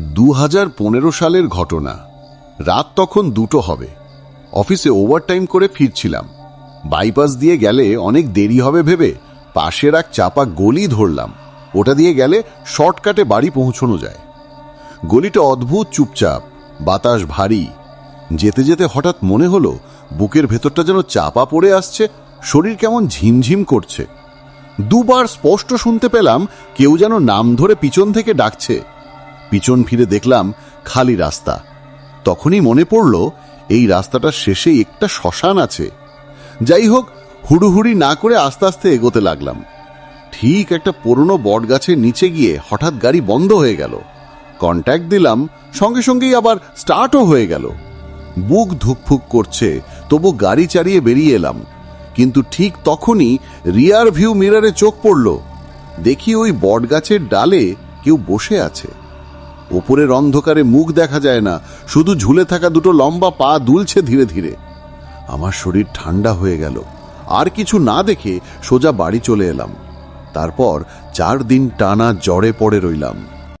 দু সালের ঘটনা। রাত তখন দুটো হবে। অফিসে ওভারটাইম করে ফিরছিলাম। বাইপাস দিয়ে গেলে অনেক দেরি হবে ভেবে পাশের এক চাপা গলি ধরলাম। ওটা দিয়ে গেলে শর্টকাটে বাড়ি পৌঁছানো যায়। গলিটা অদ্ভুত চুপচাপ, বাতাস ভারী। যেতে যেতে হঠাৎ মনে হলো, বুকের ভেতরটা যেন চাপা পড়ে আসছে, শরীর কেমন ঝিমঝিম করছে। দুবার স্পষ্ট শুনতে পেলাম, কেউ যেন নাম ধরে পিছন থেকে ডাকছে। পিছন ফিরে দেখলাম খালি রাস্তা। তখনই মনে পড়ল, এই রাস্তাটার শেষে একটা শ্মশান আছে। যাই হোক, হুড়ুহুড়ি না করে আস্তে আস্তে এগোতে লাগলাম। ঠিক একটা পুরনো বটগাছের নিচে গিয়ে হঠাৎ গাড়ি বন্ধ হয়ে গেল। কন্ট্যাক্ট দিলাম, সঙ্গে সঙ্গেই আবার স্টার্টও হয়ে গেল। বুক ধুকফুক করছে, তবু গাড়ি চালিয়ে বেরিয়ে এলাম। কিন্তু ঠিক তখনই রিয়ার ভিউ মিররে চোখ পড়ল। দেখি ওই বটগাছের ডালে কেউ বসে আছে। ওপরের অন্ধকারে মুখ দেখা যায় না, শুধু ঝুলে থাকা দুটো লম্বা পা দুলছে ধীরে ধীরে। আমার শরীর ঠান্ডা হয়ে গেল। আর কিছু না দেখে সোজা বাড়ি চলে এলাম। তারপর চার দিন টানা জ্বরে পড়ে রইলাম।